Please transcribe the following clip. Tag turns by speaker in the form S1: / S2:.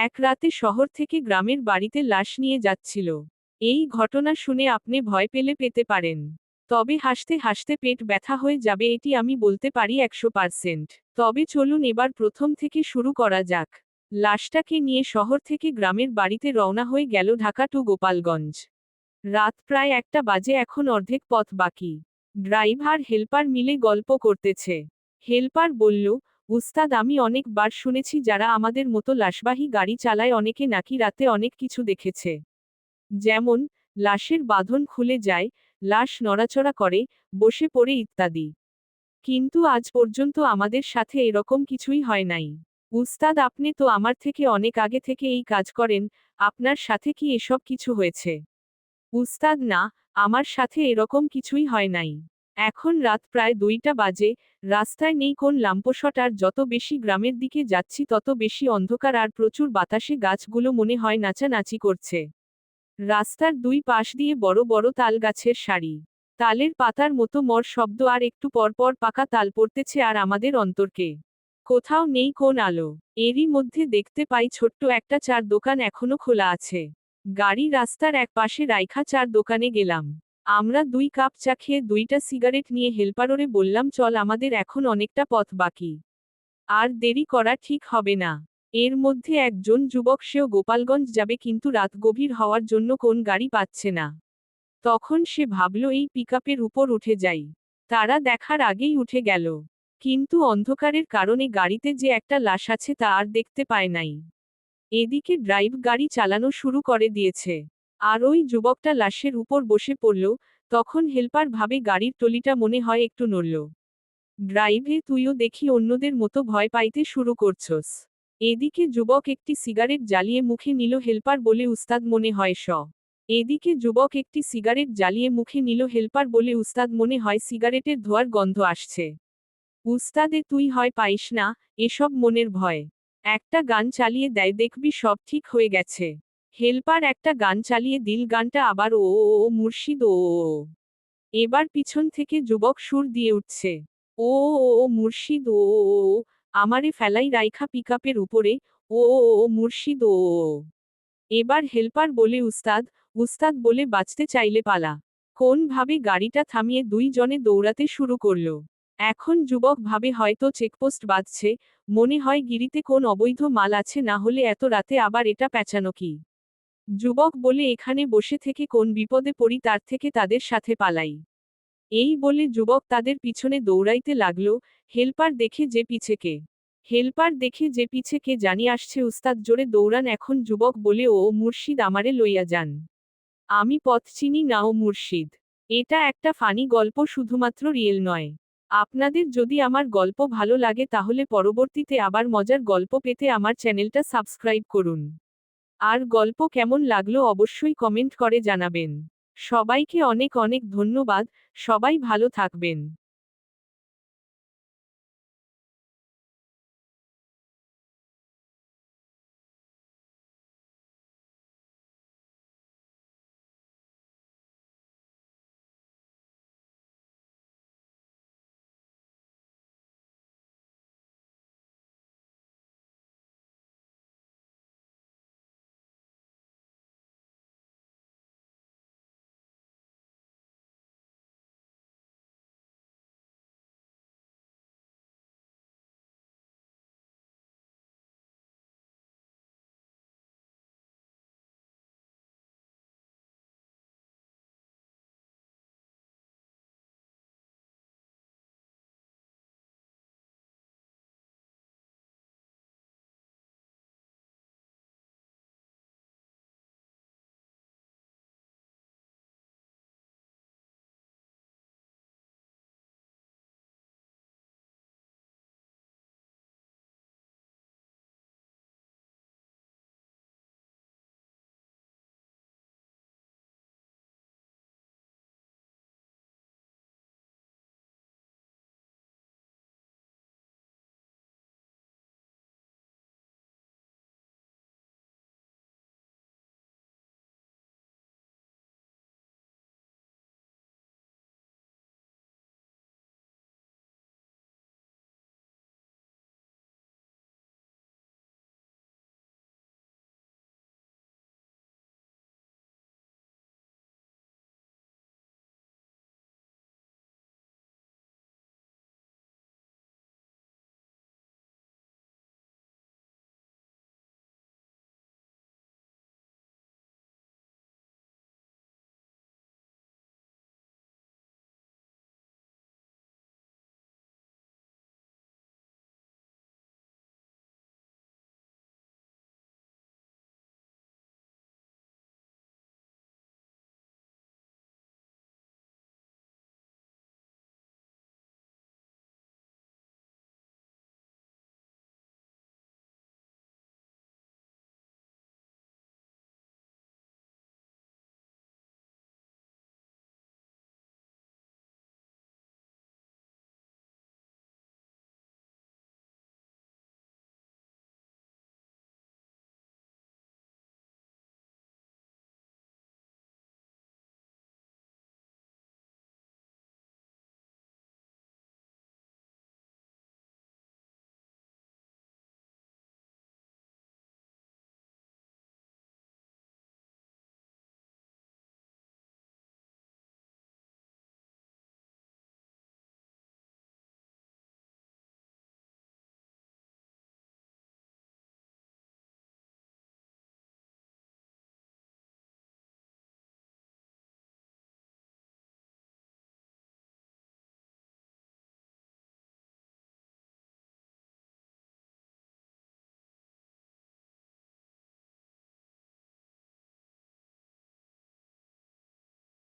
S1: এক রাতে শহর থেকে গ্রামের বাড়িতে লাশ নিয়ে যাচ্ছিল। এই ঘটনা শুনে আপনি ভয় পেলে পেতে পারেন। তবে হাসতে হাসতে পেট ব্যথা হয়ে যাবে এটি আমি বলতে পারি একশো পার্সেন্ট। তবে চলুন এবার প্রথম থেকে শুরু করা যাক। লাশটাকে নিয়ে শহর থেকে গ্রামের বাড়িতে রওনা হয়ে গেল ঢাকা টু গোপালগঞ্জ। রাত প্রায় একটা বাজে, এখন অর্ধেক পথ বাকি। ড্রাইভার, হেল্পার মিলে গল্প করতেছে। হেল্পার বলল উস্তাদ, আমি অনেকবার শুনেছি যারা আমাদের মতো লাশবাহী গাড়ি চালায়, অনেকে নাকি রাতে অনেক কিছু দেখেছে। যেমন, লাশের বাঁধন খুলে যায়, লাশ নড়াচড়া করে, বসে পড়ে ইত্যাদি। কিন্তু আজ পর্যন্ত আমাদের সাথে এরকম কিছুই হয় নাই। উস্তাদ, আপনি তো আমার থেকে অনেক আগে থেকে এই কাজ করেন, আপনার সাথে কি এসব কিছু হয়েছে? উস্তাদ, না, আমার সাথে এরকম কিছুই হয় নাই। এখন রাত প্রায় দুইটা বাজে, রাস্তায় নেই কোন লাম্পশট আর যত বেশি গ্রামের দিকে যাচ্ছি তত বেশি অন্ধকার আর প্রচুর বাতাসে গাছগুলো মনে হয় নাচানাচি করছে। রাস্তার দুই পাশ দিয়ে বড় বড় তাল গাছের সারি। তালের পাতার মতো মর শব্দ আর একটু পরপর পাকা তাল পড়তেছে আর আমাদের অন্তরকে। কোথাও নেই কোন আলো। এরই মধ্যে দেখতে পাই ছোট্ট একটা চার দোকান এখনও খোলা আছে। গাড়ি রাস্তার এক পাশে রাইখা চার দোকানে গেলাম। আমরা দুই কাপ চা খেয়ে দুইটা সিগারেট নিয়ে হেলপারোরে বললাম, চল আমাদের এখন অনেকটা পথ বাকি। আর দেরি করা ঠিক হবে না। এর মধ্যে একজন যুবক, সেও গোপালগঞ্জ যাবে কিন্তু রাত গভীর হওয়ার জন্য কোন গাড়ি পাচ্ছে না। তখন সে ভাবল, এই পিকআপের উপর উঠে যাই। তারা দেখার আগেই উঠে গেল। কিন্তু অন্ধকারের কারণে গাড়িতে যে একটা লাশ আছে তা আর দেখতে পায় নাই। এদিকে ড্রাইভ গাড়ি চালানো শুরু করে দিয়েছে। আর ওই যুবকটা লাশের উপর বসে পড়ল, তখন হেল্পার ভাবে গাড়ির টলিটা মনে হয় একটু নড়ল। ড্রাইভে তুইও দেখি অন্যদের মতো ভয় পাইতে শুরু করছস। এদিকে যুবক একটি সিগারেট জ্বালিয়ে মুখে নিল হেল্পার বলে উস্তাদ মনে হয় স। এদিকে যুবক একটি সিগারেট জ্বালিয়ে মুখে নিল হেল্পার বলে উস্তাদ মনে হয় সিগারেটের ধোয়ার গন্ধ আসছে। উস্তাদে তুই হয় পাইস না, এসব মনের ভয়। একটা গান চালিয়ে দেয় দেখবি সব ঠিক হয়ে গেছে। হেল্পার একটা গান চালিয়ে দিল গানটা আবার ও ও মুর্শিদ ও। এবার পিছন থেকে যুবক সুর দিয়ে উঠছে ও ও মুর্শিদ ও আমারে ফেলাই রাইখা পিকআপের উপরে ও ও মুর্শিদ ও। এবার হেল্পার বলে উস্তাদ উস্তাদ বলে বাঁচতে চাইলে পালা কোন ভাবে গাড়িটা থামিয়ে দুই জনে দৌড়াতে শুরু করল এখন যুবক ভাবে হয়তো চেকপোস্ট বাজছে মনে হয় গিরিতে কোন অবৈধ মাল আছে না হলে এত রাতে আবার এটা পেঁচানো কি যুবক বলে, এখানে বসে থেকে কোন বিপদে পড়ি, তার থেকে তাদের সাথে পালাই। এই বলে যুবক তাদের পিছনে দৌড়াইতে লাগল। হেল্পার দেখে যে পিছেকে হেল্পার দেখে যে পিছে কে জানি আসছে, উস্তাদ, জোরে দৌড়ান এখন। যুবক বলে, ও মুর্শিদ, আমারে লইয়া যান। আমি পথ চিনি না, ও মুর্শিদ। এটা একটা ফানি গল্প, শুধুমাত্র রিয়েল নয়। আপনাদের যদি আমার গল্প ভালো লাগে, তাহলে পরবর্তীতে আবার মজার গল্প পেতে আমার চ্যানেলটা সাবস্ক্রাইব করুন। আর গল্প কেমন লাগল অবশ্যই কমেন্ট করে জানাবেন। সবাইকে অনেক অনেক ধন্যবাদ। সবাই ভালো থাকবেন।